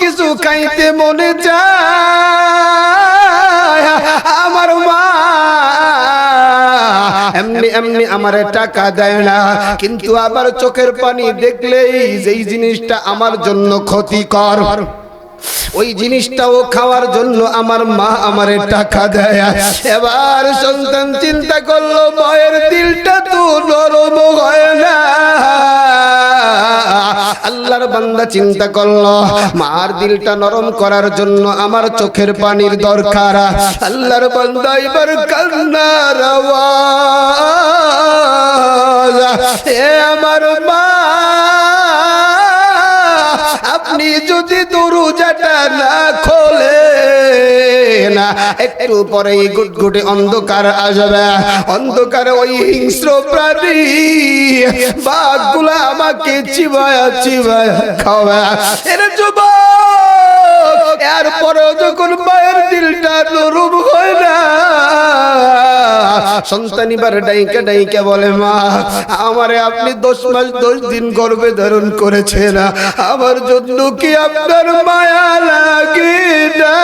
কিছু খাইতে মনে চায়। আমার মা এমনি এমনি আমার টাকা দেয় না। কিন্তু আবার চোখের পানি দেখলেই যেই জিনিসটা আমার জন্য ক্ষতিকর, ওই জিনিসটাও খাওয়ার জন্য আমার মা আমারে টাকা দেয়। এবার সন্তান চিন্তা করল বয়ের দিলটা তো নরম আল্লাহর বান্দা চিন্তা করল, মার দিলটা নরম করার জন্য আমার চোখের পানির দরকার। আল্লাহর বান্দা এবার কান্নার আওয়াজ, এ আমার মা, আপনি যদি দরজাটা না খোলে না। একটু পরেই গুটগুটি অন্ধকার আসবে। অন্ধকারে ওই হিংস্র প্রাণী। বাঘগুলো আমাকে চিবায়া চিবায়া খাওয়া এর যুবক, এরপরেও যখন মায়ের দিলটা নরম হয় না সন্তান এবার ডাইকে ডাইকে বলে, মা, আমারে আপনি দশ মাস দশ দিন গর্ভে ধারণ করেছেন। আমার জন্য কি আপনার মায়া লাগে না?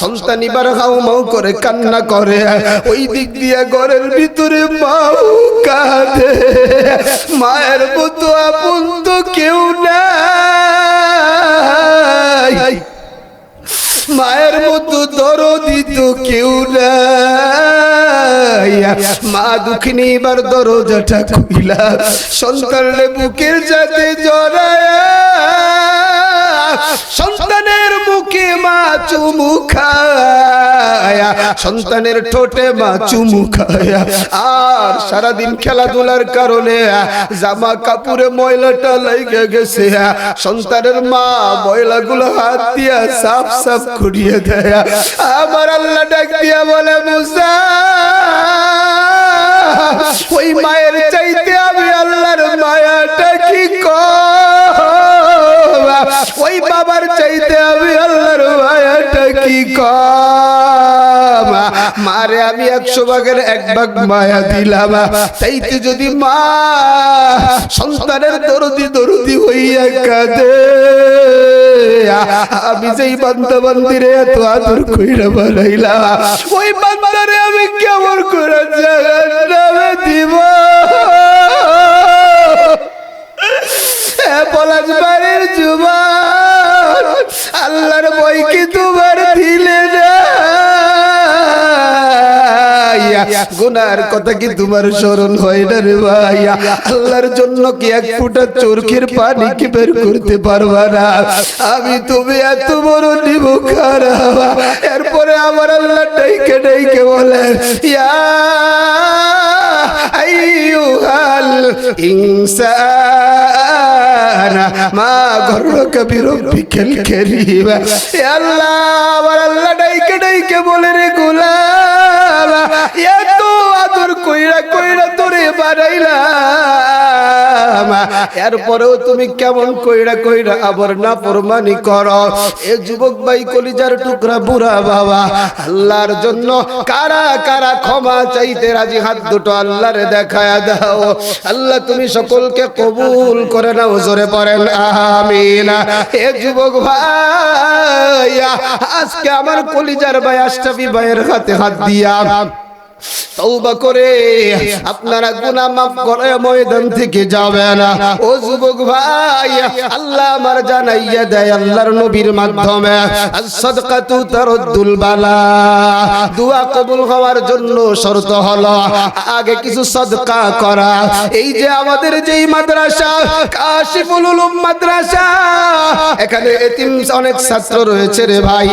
সন্তান এবার হাউ মাউ করে কান্না করে। ওই দিক দিয়ে ঘরের ভিতরে মাও কাঁদে। মায়ের মতো আপন তো কেউ নাই। মায়ের মতো দরদি তো কেউ মা দুঃখিনী এবার দরজাটা খুইলা সন্তানের বুকের যাতে জড়ায়া। মা চুমু খায়া, সন্তানের ঠোঁটে মা চুমু খায়া। আর সারাদিন খেলাধুলার কারণে জামা কাপড়ে ময়লাটা লেগে গেছে। সন্তানের মা ময়লাগুলো হাত দিয়া সাফ সাফ করিয়ে দেয়। আমার আল্লাহ ডাক দিয়া বলে, মুসা, ওই মায়ের চাইতে আমি আল্লাহর মায়াটা কি কম? বাবার চাইতে মারে, আমি একশো ভাগের এক ভাগ মায়া দিলাম। তাইতে যদি মা সন্তানের দরদি দরদি হইয়া কাঁদে, আমি যেই বান্দা বান্দিরে এত আদর কইরা বানাইলাম, ওই বান্দারে আমি কেমন করে জাহান্নামে দিব? গুনার কথা কি তোমার স্মরণ হয় না রে ভাই আল্লাহর জন্য কি এক ফুটা চোরখের পানি কি বের করতে পারবা না? আমি তুমি এত বড় নিব খারাপ এরপরে আমার আল্লাহ ডাইকে ডাইকে বলে ইয়া আইয়ুহাল ইনসান মা গর্রক বিরব্বিকাল কারীম। আল্লাহ, আমার আল্লাহ ডাইকে ডাইকে বলে রে গোলাম। এরপরেও তুমি কেমন কইরা কইরা আবার না প্রমাণি এ যুবক ভাই কলিজার টুকরা বুড়া বাবা, আল্লাহর জন্য কারা কারা ক্ষমা চাইতে রাজি? হাত দুটো দাও। আল্লাহ তুমি সকলকে কবুল করে নাও, জোরে পড়েন আমিন। এ যুবক ভাই আজকে আমার কলিজার ভাই আশরাফি ভাইয়ের হাতে হাত দিয়া তৌবা করে আপনারা গুনাহ মাফ করে ময়দান থেকে যাবেন ও যুবক ভাই, আল্লাহ আমার জানাইয়া দেয় আল্লাহর নবীর মাধ্যমে সাদকাতু তারদ্দুল বালা। দোয়া কবুল হওয়ার জন্য শর্ত হলো আগে কিছু সদকা করা। এই যে আমাদের যেই মাদ্রাসা, কাশিফুল উলুম মাদ্রাসা, এখানে এতিম অনেক ছাত্র রয়েছে রে ভাই।